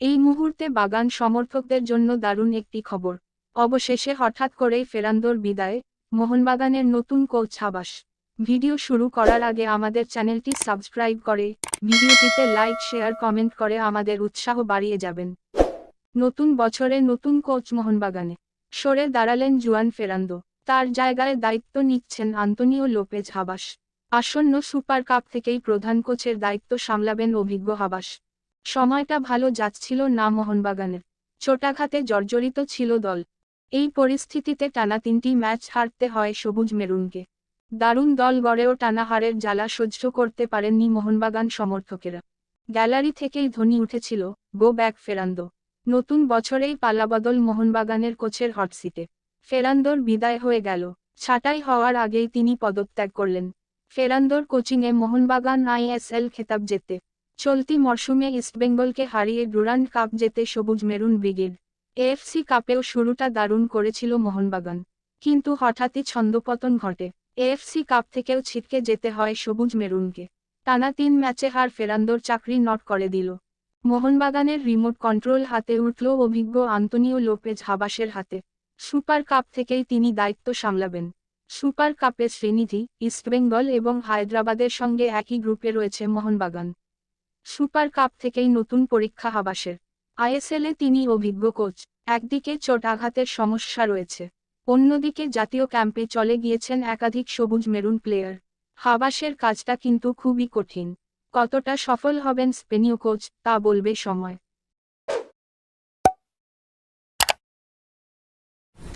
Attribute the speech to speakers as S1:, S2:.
S1: এই মুহূর্তে বাগান সমর্থকদের জন্য দারুণ একটি খবর। অবশেষে হঠাৎ করেই ফেরান্দোর বিদায়, মোহনবাগানের নতুন কোচ হাবাস ভিডিও শুরু করার আগে আমাদের চ্যানেলটি সাবস্ক্রাইব করে, ভিডিওটিতে লাইক, শেয়ার, কমেন্ট করে আমাদের উৎসাহ বাড়িয়ে যাবেন। নতুন বছরে নতুন কোচ মোহনবাগানে। সরে দাঁড়ালেন জুয়ান ফেরান্দো। তার জায়গায় দায়িত্ব নিচ্ছেন আন্তনিও লোপেজ হাবাস আসন্ন সুপার কাপ থেকেই প্রধান কোচের দায়িত্ব সামলাবেন অভিজ্ঞ হাবাস সময়টা ভালো যাচ্ছিল না মোহনবাগানের ছোটাঘাতে জর্জরিত ছিল দল। এই পরিস্থিতিতে টানা তিনটি ম্যাচ হারতে হয় সবুজ মেরুনকে। দারুণ দল গড়েও টানা হারের জ্বালা সহ্য করতে পারেননি মোহনবাগান সমর্থকেরা। গ্যালারি থেকেই ধ্বনি উঠেছিল, গো ব্যাক ফেরান্দো। নতুন বছরেই পালাবদল মোহনবাগানের কোচের হটসিটে ফেরান্দোর বিদায় হয়ে গেল। ছাঁটাই হওয়ার আগেই তিনি পদত্যাগ করলেন। ফেরান্দোর কোচিংয়ে মোহনবাগান আইএসএল খেতাব জেতে। চলতি মরশুমে ইস্টবেঙ্গলকে হারিয়ে ডুরান্ড কাপ জেতে সবুজ মেরুন ব্রিগেড। এএফসি কাপেও শুরুটা দারুণ করেছিল মোহনবাগান। কিন্তু হঠাৎই ছন্দপতন ঘটে। এএফসি কাপ থেকেও ছিটকে যেতে হয় সবুজ মেরুনকে। টানা তিন ম্যাচে হার ফেরান্দোর চাকরি নট করে দিল। মোহনবাগানের রিমোট কন্ট্রোল হাতে উঠল অভিজ্ঞ আন্তনিও লোপেজ হাবাসের হাতে। সুপার কাপ থেকেই তিনি দায়িত্ব সামলাবেন। সুপার কাপে শ্রীনিধি ইস্টবেঙ্গল এবং হায়দ্রাবাদের সঙ্গে একই গ্রুপে রয়েছে মোহনবাগান। সুপার কাপ থেকেই নতুন পরীক্ষা হাবাসের। আইএসএলে তিনি অভিজ্ঞ কোচ। একদিকে চোট আঘাতের সমস্যা রয়েছে। অন্যদিকে জাতীয় ক্যাম্পে চলে গিয়েছেন একাধিক সবুজ মেরুন প্লেয়ার। হাবাসের কাজটা কিন্তু খুবই কঠিন। কতটা সফল হবেন স্পেনীয় কোচ তা বলবে সময়।